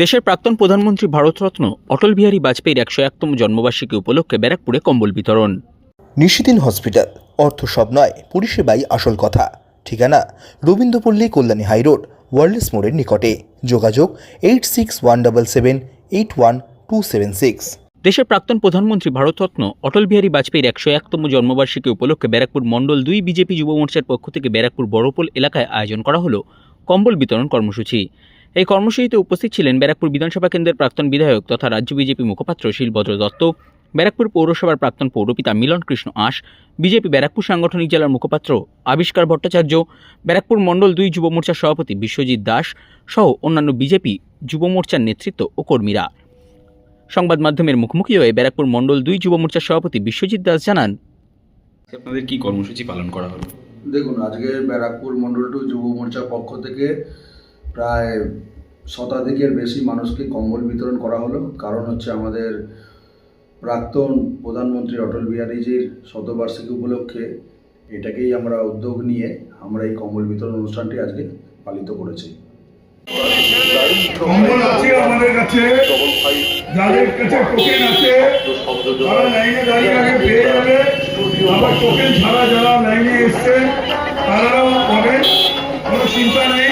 দেশের প্রাক্তন প্রধানমন্ত্রী ভারতরত্ন অটল বিহারী বাজপেয়ীর একশো একতম জন্মবার্ষিকী উপলক্ষে ব্যারাকপুরে কম্বল বিতরণ। নিশিদিন হসপিটাল অর্থ সব নয় পরিষেবাই আসল কথা। ঠিকানা রবীন্দ্রপল্লী কল্যাণী হাইরোড ওয়ার্ল্ডস মোড়ের নিকটে। যোগাযোগ eight six one double seven eight one two seven six. দেশের প্রাক্তন প্রধানমন্ত্রী ভারতরত্ন অটল বিহারী বাজপেয়ীর একশো একতম জন্মবার্ষিকী উপলক্ষে ব্যারাকপুর মণ্ডল দুই বিজেপি যুব মোর্চার পক্ষ থেকে ব্যারাকপুর বড়পোল এলাকায় আয়োজন করা হলো কম্বল বিতরণ কর্মসূচি। এই কর্মসূচিতে উপস্থিত ছিলেন ব্যারাকপুর বিধানসভা কেন্দ্রের প্রাক্তন বিধায়ক তথা রাজ্য বিজেপি মুখপাত্র শিলভদ্র দত্ত ব্যারাকপুর পৌরসভার প্রাক্তন পৌরপিতা মিলন কৃষ্ণ আঁশ বিজেপি ব্যারাকপুর সাংগঠনিক জেলার মুখপাত্র আবিষ্কার ভট্টাচার্য ব্যারাকপুর মণ্ডল দুই যুব মোর্চার সভাপতি বিশ্বজিৎ দাস সহ অন্যান্য বিজেপি যুব মোর্চার নেতৃত্ব ও কর্মীরা। সংবাদ মাধ্যমের মুখোমুখি হয়ে ব্যারাকপুর মণ্ডল দুই যুব মোর্চার সভাপতি বিশ্বজিৎ দাস জানান আপনাদের কি কর্মসূচি পালন করা হলো? দেখুন আজকে ব্যারাকপুর মণ্ডল টু যুব মোর্চার পক্ষ থেকে প্রায় শতাধিকের বেশি মানুষকে কম্বল বিতরণ করা হলো। কারণ হচ্ছে আমাদের প্রাক্তন প্রধানমন্ত্রী অটল বিহারীজির শতবার্ষিকী উপলক্ষে এটাকেই আমরা উদ্যোগ নিয়ে আমরা এই কম্বল বিতরণ অনুষ্ঠানটি আজকে পালিত করেছি। কম্বল আছে আমাদের কাছে। যাদের কাছে টোকেন আছে, তারা লাইনে দাঁড়িয়ে আগে পেয়ে যাবে। আবার টোকেন ছাড়া যারা লাইনে এসছে তারাও কোনো চিন্তা নেই।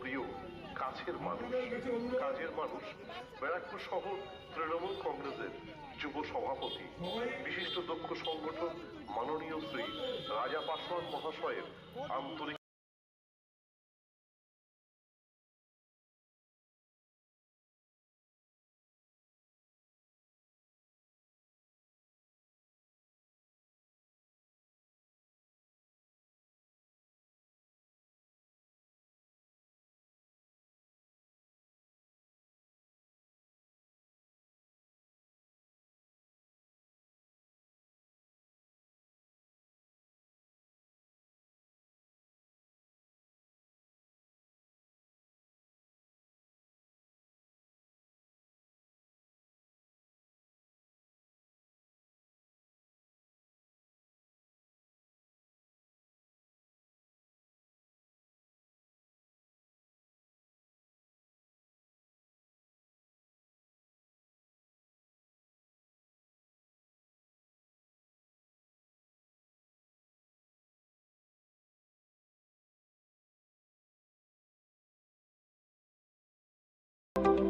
প্রিয় কাছের মানুষ। কাজের মানুষ, ব্যারাকপুর শহর তৃণমূল কংগ্রেসের যুব সভাপতি। বিশিষ্ট দক্ষ সংগঠন মাননীয় শ্রী রাজা পাসওয়ান মহাশয়ের আন্তরিক